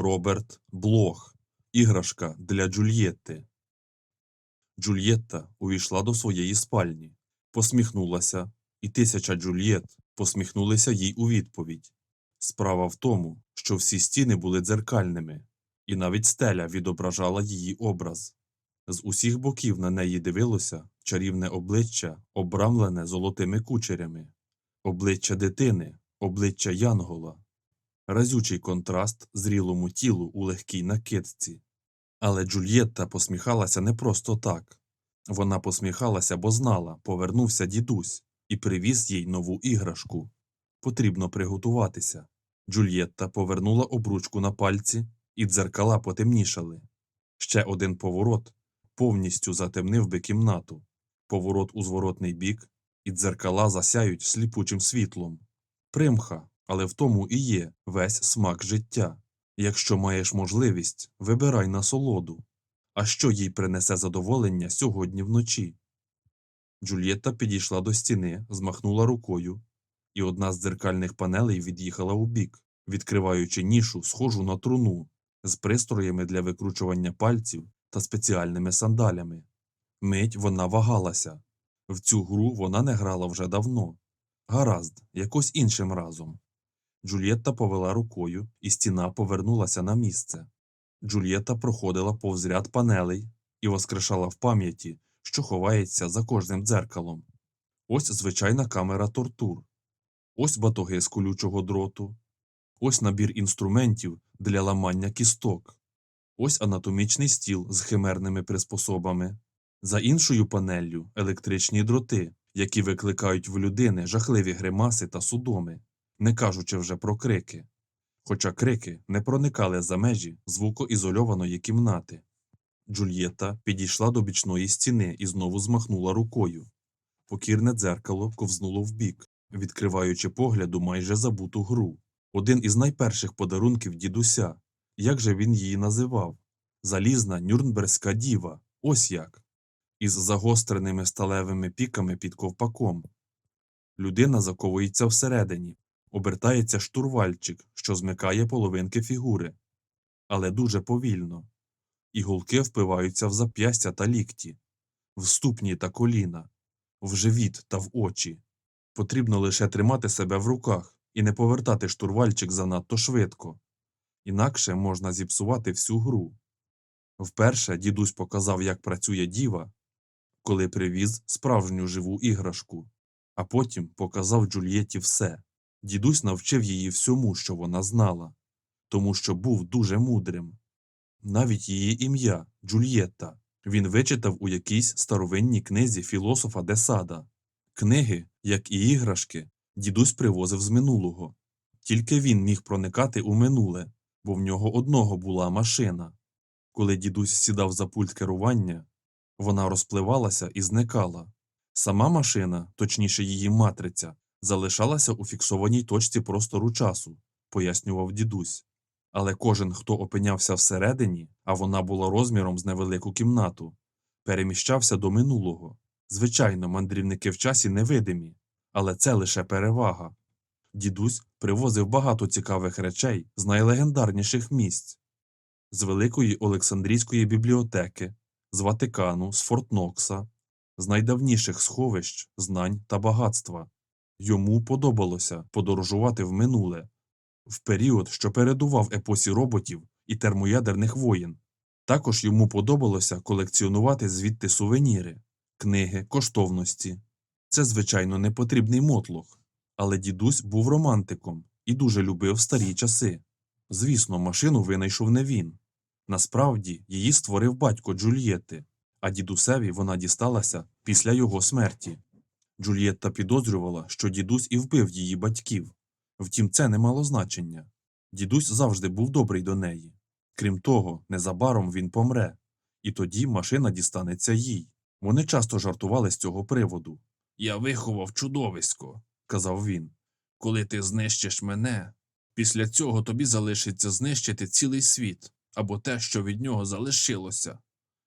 Роберт Блох. Іграшка для Джульєтти. Джульєтта увійшла до своєї спальні, посміхнулася, і тисяча Джульєт посміхнулися їй у відповідь. Справа в тому, що всі стіни були дзеркальними, і навіть стеля відображала її образ. З усіх боків на неї дивилося чарівне обличчя, обрамлене золотими кучерями, обличчя дитини, обличчя Янгола, разючий контраст зрілому тілу у легкій накидці. Але Джульєтта посміхалася не просто так. Вона посміхалася, бо знала, повернувся дідусь і привіз їй нову іграшку. Потрібно приготуватися. Джульєтта повернула обручку на пальці, і дзеркала потемнішали. Ще один поворот повністю затемнив би кімнату, поворот у зворотний бік, і дзеркала засяють сліпучим світлом. Примха, але в тому і є весь смак життя. Якщо маєш можливість, вибирай насолоду. А що їй принесе задоволення сьогодні вночі? Джульєтта підійшла до стіни, змахнула рукою, і одна з дзеркальних панелей від'їхала у бік, відкриваючи нішу, схожу на труну, з пристроями для викручування пальців та спеціальними сандалями. Мить вона вагалася. В цю гру вона не грала вже давно. Гаразд, якось іншим разом. Джульєтта повела рукою, і стіна повернулася на місце. Джульєтта проходила повз ряд панелей і воскрешала в пам'яті, що ховається за кожним дзеркалом. Ось звичайна камера тортур, ось батоги з колючого дроту, ось набір інструментів для ламання кісток, ось анатомічний стіл з химерними приспособами. За іншою панеллю електричні дроти, які викликають в людини жахливі гримаси та судоми, не кажучи вже про крики. Хоча крики не проникали за межі звукоізольованої кімнати. Джульєтта підійшла до бічної стіни і знову змахнула рукою. Покірне дзеркало ковзнуло вбік, відкриваючи погляду майже забуту гру. Один із найперших подарунків дідуся. Як же він її називав? Залізна нюрнберзька діва. Ось як. Із загостреними сталевими піками під ковпаком. Людина заковується всередині, обертається штурвальчик, що змикає половинки фігури. Але дуже повільно. Іголки впиваються в зап'ястя та лікті, в ступні та коліна, в живіт та в очі. Потрібно лише тримати себе в руках і не повертати штурвальчик занадто швидко. Інакше можна зіпсувати всю гру. Вперше дідусь показав, як працює діва, коли привіз справжню живу іграшку, а потім показав Джульєтті все. Дідусь навчив її всьому, що вона знала, тому що був дуже мудрим. Навіть її ім'я Джульєтта він вичитав у якійсь старовинній книзі філософа Десада. Книги, як і іграшки, дідусь привозив з минулого. Тільки він міг проникати у минуле, бо в нього одного була машина. Коли дідусь сідав за пульт керування, вона розпливалася і зникала. Сама машина, точніше її матриця, залишалася у фіксованій точці простору часу, пояснював дідусь. Але кожен, хто опинявся всередині, а вона була розміром з невелику кімнату, переміщався до минулого. Звичайно, мандрівники в часі невидимі, але це лише перевага. Дідусь привозив багато цікавих речей з найлегендарніших місць з Великої Олександрійської бібліотеки, з Ватикану, з Фортнокса, з найдавніших сховищ, знань та багатства. Йому подобалося подорожувати в минуле, в період, що передував епосі роботів і термоядерних воєн. Також йому подобалося колекціонувати звідти сувеніри, книги, коштовності. Це, звичайно, не потрібний мотлох, але дідусь був романтиком і дуже любив старі часи. Звісно, машину винайшов не він. Насправді, її створив батько Джульєтти, а дідусеві вона дісталася після його смерті. Джульєтта підозрювала, що дідусь і вбив її батьків. Втім, це не мало значення. Дідусь завжди був добрий до неї. Крім того, незабаром він помре, і тоді машина дістанеться їй. Вони часто жартували з цього приводу. Я виховав чудовисько, казав він. Коли ти знищиш мене, після цього тобі залишиться знищити цілий світ або те, що від нього залишилося.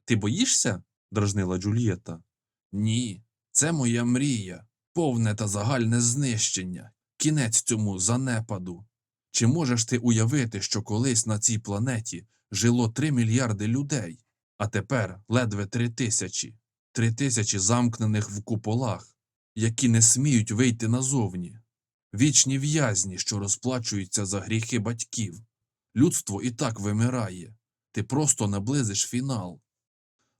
Ти боїшся? дражнила Джульєтта. Ні, це моя мрія, повне та загальне знищення, кінець цьому занепаду. Чи можеш ти уявити, що колись на цій планеті жило 3 мільярди людей, а тепер ледве 3 тисячі, 3 тисячі замкнених в куполах, які не сміють вийти назовні, вічні в'язні, що розплачуються за гріхи батьків. Людство і так вимирає. Ти просто наблизиш фінал.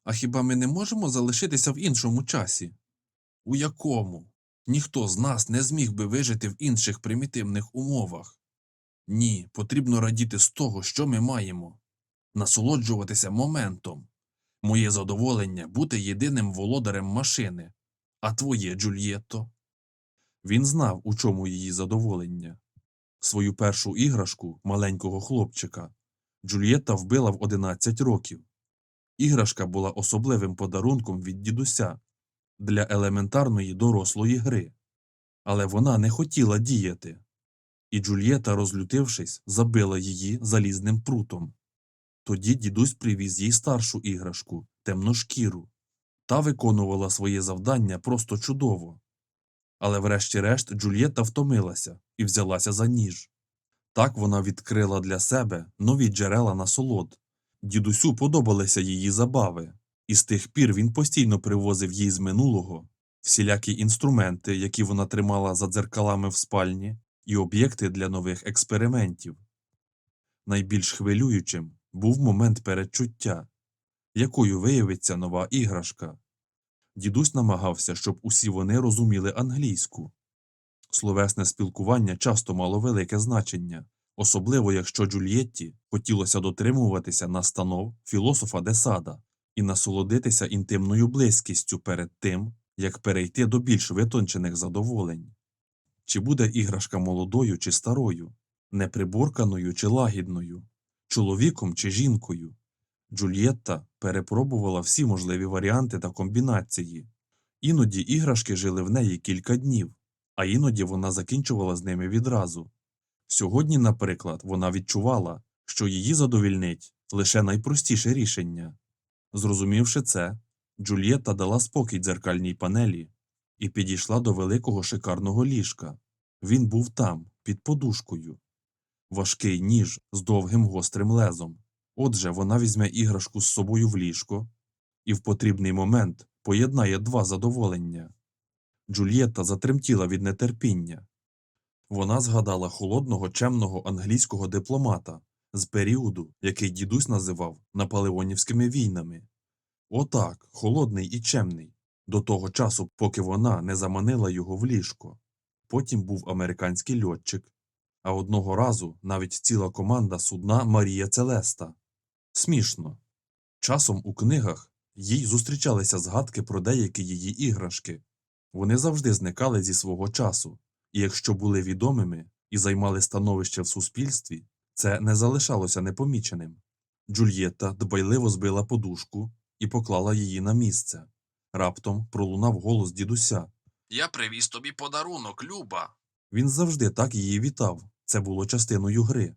А хіба ми не можемо залишитися в іншому часі? У якому? Ніхто з нас не зміг би вижити в інших примітивних умовах. Ні, потрібно радіти з того, що ми маємо, насолоджуватися моментом. Моє задоволення бути єдиним володарем машини, а твоє, Джульєтто. Він знав, у чому її задоволення. Свою першу іграшку, маленького хлопчика, Джульєтта вбила в 11 років. Іграшка була особливим подарунком від дідуся для елементарної дорослої гри. Але вона не хотіла діяти. І Джульєта, розлютившись, забила її залізним прутом. Тоді дідусь привіз їй старшу іграшку темношкіру. Та виконувала своє завдання просто чудово. Але врешті-решт Джульєта втомилася і взялася за ніж. Так вона відкрила для себе нові джерела насолод. Дідусю подобалися її забави, і з тих пір він постійно привозив їй з минулого всілякі інструменти, які вона тримала за дзеркалами в спальні, і об'єкти для нових експериментів. Найбільш хвилюючим був момент передчуття, якою виявиться нова іграшка. Дідусь намагався, щоб усі вони розуміли англійську. Словесне спілкування часто мало велике значення, особливо якщо Джульєтті хотілося дотримуватися настанов філософа Десада і насолодитися інтимною близькістю перед тим, як перейти до більш витончених задоволень. Чи буде іграшка молодою чи старою, неприборканою чи лагідною, чоловіком чи жінкою? Джульєтта перепробувала всі можливі варіанти та комбінації. Іноді іграшки жили в неї кілька днів, а іноді вона закінчувала з ними відразу. Сьогодні, наприклад, вона відчувала, що її задовільнить лише найпростіше рішення. Зрозумівши це, Джульєтта дала спокій дзеркальній панелі і підійшла до великого шикарного ліжка. Він був там, під подушкою. Важкий ніж з довгим гострим лезом. Отже, вона візьме іграшку з собою в ліжко і в потрібний момент поєднає два задоволення. Джульєтта затремтіла від нетерпіння. Вона згадала холодного чемного англійського дипломата з періоду, який дідусь називав наполеонівськими війнами. Отак, холодний і чемний, до того часу, поки вона не заманила його в ліжко. Потім був американський льотчик, а одного разу навіть ціла команда судна Марія Целеста. Смішно. Часом у книгах їй зустрічалися згадки про деякі її іграшки. Вони завжди зникали зі свого часу, і якщо були відомими і займали становище в суспільстві, це не залишалося непоміченим. Джульєтта дбайливо збила подушку і поклала її на місце. Раптом пролунав голос дідуся. Я привіз тобі подарунок, Люба. Він завжди так її вітав. Це було частиною гри.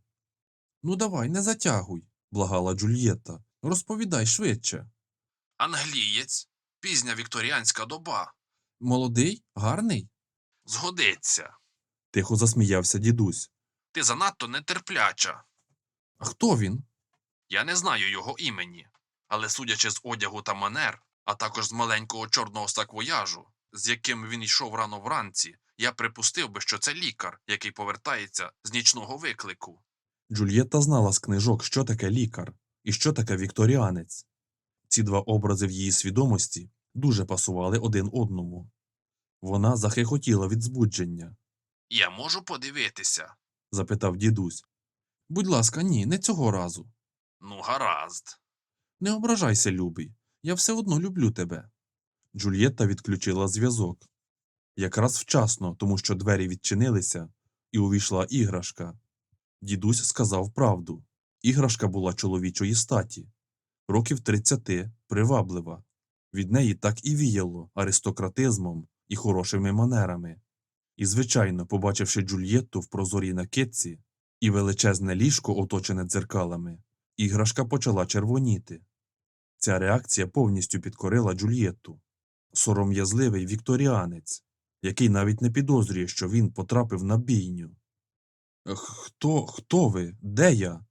Ну, давай, не затягуй, благала Джульєтта. Розповідай швидше. Англієць, пізня вікторіанська доба. Молодий, гарний? Згодиться. Тихо засміявся дідусь. Ти занадто нетерпляча. А хто він? Я не знаю його імені, але судячи з одягу та манер, а також з маленького чорного саквояжу, з яким він йшов рано вранці, я припустив би, що це лікар, який повертається з нічного виклику. Джульєтта знала з книжок, що таке лікар і що таке вікторіанець. Ці два образи в її свідомості дуже пасували один одному. Вона захихотіла від збудження. Я можу подивитися? Запитав дідусь. Будь ласка, ні, не цього разу. Ну, гаразд. Не ображайся, любий. Я все одно люблю тебе. Джульєтта відключила зв'язок. Якраз вчасно, тому що двері відчинилися, і увійшла іграшка. Дідусь сказав правду. Іграшка була чоловічої статі, років тридцяти, приваблива. Від неї так і віяло аристократизмом і хорошими манерами. І, звичайно, побачивши Джульєтту в прозорій накидці і величезне ліжко, оточене дзеркалами, іграшка почала червоніти. Ця реакція повністю підкорила Джульєтту. Сором'язливий вікторіанець, який навіть не підозрює, що він потрапив на бійню. Хто, хто ви? Де я?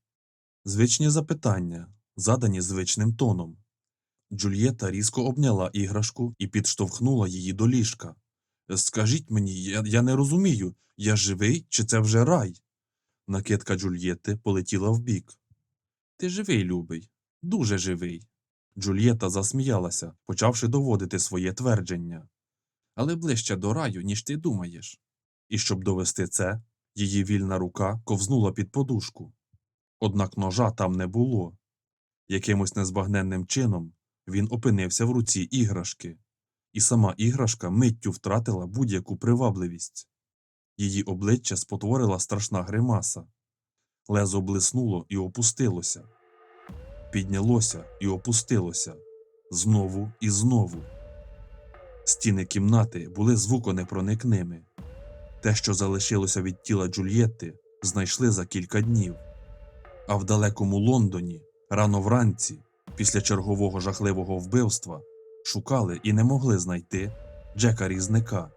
Звичні запитання, задані звичним тоном. Джульєта різко обняла іграшку і підштовхнула її до ліжка. Скажіть мені, я, я не розумію, я живий чи це вже рай? Накидка Джульєти полетіла вбік. Ти живий, любий, дуже живий. Джульєта засміялася, почавши доводити своє твердження. Але ближче до раю, ніж ти думаєш. І щоб довести це, її вільна рука ковзнула під подушку. Однак ножа там не було. Якимось незбагненним чином він опинився в руці іграшки, і сама іграшка миттю втратила будь-яку привабливість. Її обличчя спотворила страшна гримаса. Лезо блиснуло і опустилося. Піднялося і опустилося. Знову і знову. Стіни кімнати були звуконепроникними. Те, що залишилося від тіла Джульєтти, знайшли за кілька днів. А в далекому Лондоні, рано вранці, після чергового жахливого вбивства, шукали і не могли знайти Джека Різника.